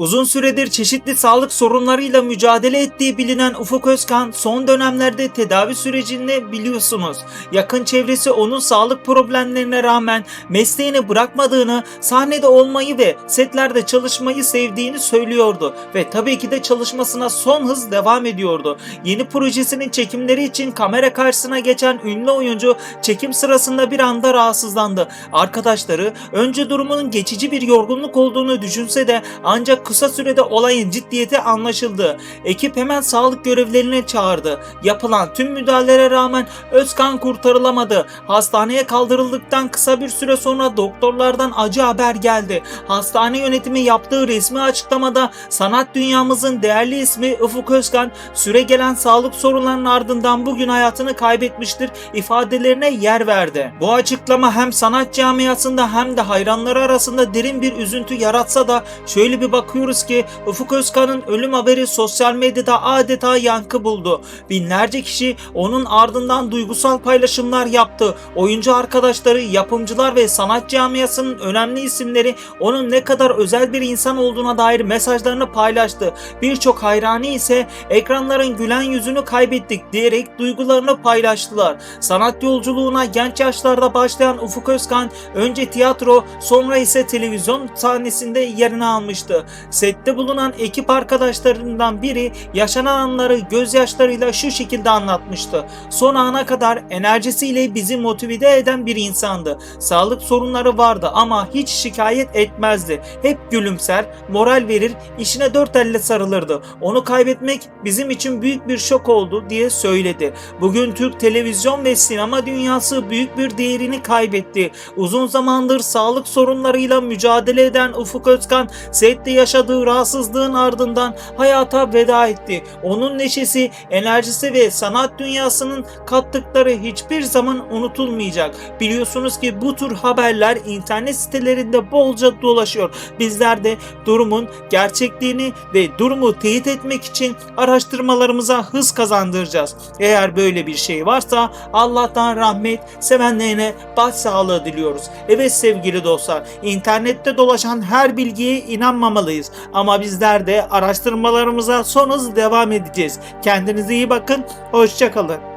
Uzun süredir çeşitli sağlık sorunlarıyla mücadele ettiği bilinen Ufuk Özkan son dönemlerde tedavi sürecinde biliyorsunuz. Yakın çevresi onun sağlık problemlerine rağmen mesleğini bırakmadığını, sahnede olmayı ve setlerde çalışmayı sevdiğini söylüyordu ve tabii ki de çalışmasına son hız devam ediyordu. Yeni projesinin çekimleri için kamera karşısına geçen ünlü oyuncu çekim sırasında bir anda rahatsızlandı. Arkadaşları önce durumunun geçici bir yorgunluk olduğunu düşünse de ancak kısa sürede olayın ciddiyeti anlaşıldı. Ekip hemen sağlık görevlilerini çağırdı. Yapılan tüm müdahalelere rağmen Özkan kurtarılamadı. Hastaneye kaldırıldıktan kısa bir süre sonra doktorlardan acı haber geldi. Hastane yönetimi yaptığı resmi açıklamada sanat dünyamızın değerli ismi Ufuk Özkan süre gelen sağlık sorunlarının ardından bugün hayatını kaybetmiştir ifadelerine yer verdi. Bu açıklama hem sanat camiasında hem de hayranları arasında derin bir üzüntü yaratsa da şöyle bir bakıyoruz ki Ufuk Özkan'ın ölüm haberi sosyal medyada adeta yankı buldu. Binlerce kişi onun ardından duygusal paylaşımlar yaptı. Oyuncu arkadaşları, yapımcılar ve sanat camiasının önemli isimleri onun ne kadar özel bir insan olduğuna dair mesajlarını paylaştı. Birçok hayranı ise ekranların gülen yüzünü kaybettik diyerek duygularını paylaştılar. Sanat yolculuğuna genç yaşlarda başlayan Ufuk Özkan önce tiyatro sonra ise televizyon sahnesinde yerini almıştı. Sette bulunan ekip arkadaşlarından biri yaşanan anları gözyaşlarıyla şu şekilde anlatmıştı. Son ana kadar enerjisiyle bizi motive eden bir insandı. Sağlık sorunları vardı ama hiç şikayet etmezdi. Hep gülümser, moral verir, işine dört elle sarılırdı. Onu kaybetmek bizim için büyük bir şok oldu diye söyledi. Bugün Türk televizyon ve sinema dünyası büyük bir değerini kaybetti. Uzun zamandır sağlık sorunlarıyla mücadele eden Ufuk Özkan sette yaşadığı rahatsızlığın ardından hayata veda etti. Onun neşesi, enerjisi ve sanat dünyasının kattıkları hiçbir zaman unutulmayacak. Biliyorsunuz ki bu tür haberler internet sitelerinde bolca dolaşıyor. Bizler de durumun gerçekliğini ve durumu teyit etmek için araştırmalarımıza hız kazandıracağız. Eğer böyle bir şey varsa Allah'tan rahmet, sevenlerine başsağlığı diliyoruz. Evet sevgili dostlar, internette dolaşan her bilgiye inanmamalıyız. Ama bizler de araştırmalarımıza son hız devam edeceğiz. Kendinize iyi bakın, hoşçakalın.